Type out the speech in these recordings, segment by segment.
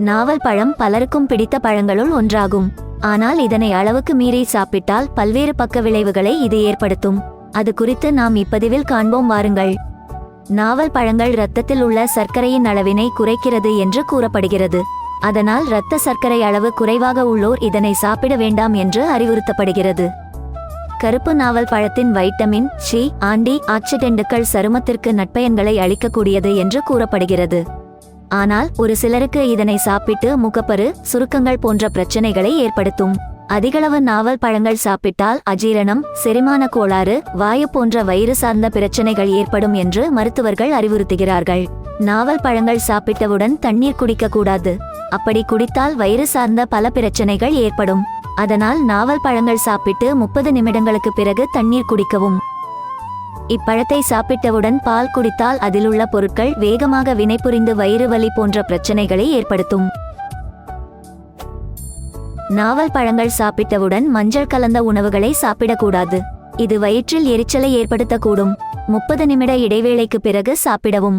நாவல் பழம் பலருக்கும் பிடித்த பழங்களுள் ஒன்றாகும். ஆனால் இதனை அளவுக்கு மீறி சாப்பிட்டால் பல்வேறு பக்க விளைவுகளை இது ஏற்படுத்தும். அது குறித்து நாம் இப்பதிவில் காண்போம் வாருங்கள். நாவல் பழங்கள் இரத்தத்தில் உள்ள சர்க்கரையின் அளவினை குறைக்கிறது என்று கூறப்படுகிறது. அதனால் இரத்த சர்க்கரை அளவு குறைவாக உள்ளோர் இதனை சாப்பிட வேண்டாம் என்று அறிவுறுத்தப்படுகிறது. கருப்பு நாவல் பழத்தின் வைட்டமின் சி ஆண்டி ஆக்சிடென்ட்டுகள் சருமத்திற்கு நட்பயன்களை அளிக்கக்கூடியது என்று கூறப்படுகிறது. ஆனால் ஒரு சிலருக்கு இதனை சாப்பிட்டு முகப்பரு சுருக்கங்கள் போன்ற பிரச்சனைகளை ஏற்படுத்தும். அதிகளவு நாவல் பழங்கள் சாப்பிட்டால் அஜீரணம் செரிமான கோளாறு வாயு போன்ற வயிறு சார்ந்த பிரச்சனைகள் ஏற்படும் என்று மருத்துவர்கள் அறிவுறுத்துகிறார்கள். நாவல் பழங்கள் சாப்பிட்டவுடன் தண்ணீர் குடிக்க கூடாது. அப்படி குடித்தால் வயிறு சார்ந்த பல பிரச்சனைகள் ஏற்படும். அதனால் நாவல் பழங்கள் சாப்பிட்டு முப்பது நிமிடங்களுக்கு பிறகு தண்ணீர் குடிக்கவும். இப்பழத்தை சாப்பிட்டவுடன் பால் குடித்தால் அதிலுள்ள பொருட்கள் வேகமாக வினைபுரிந்து வயிறு வலி போன்ற பிரச்சனைகளை ஏற்படுத்தும். நாவல் பழங்கள் சாப்பிட்டவுடன் மஞ்சள் கலந்த உணவுகளை சாப்பிடக்கூடாது. இது வயிற்றில் எரிச்சலை ஏற்படுத்தக்கூடும். முப்பது நிமிட இடைவேளைக்கு பிறகு சாப்பிடவும்.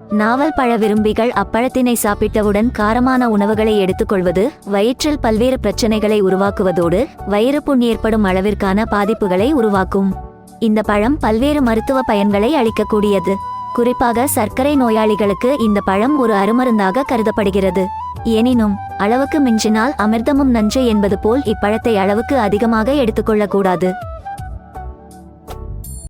நாவல் பழ விரும்பிகள் அப்பழத்தினை சாப்பிட்டவுடன் காரமான உணவுகளை எடுத்துக்கொள்வது வயிற்றில் பல்வேறு பிரச்சனைகளை உருவாக்குவதோடு வயிறு புண் ஏற்படும் அளவிற்கான பாதிப்புகளை உருவாக்கும். இந்த பழம் பல்வேறு மருத்துவ பயன்களை அளிக்கக்கூடியது. குறிப்பாக சர்க்கரை நோயாளிகளுக்கு இந்த பழம் ஒரு அருமருந்தாக கருதப்படுகிறது. எனினும் அளவுக்கு மிஞ்சினால் அமிர்தமும் நஞ்சு என்பது போல் இப்பழத்தை அளவுக்கு அதிகமாக எடுத்துக்கொள்ளக்கூடாது.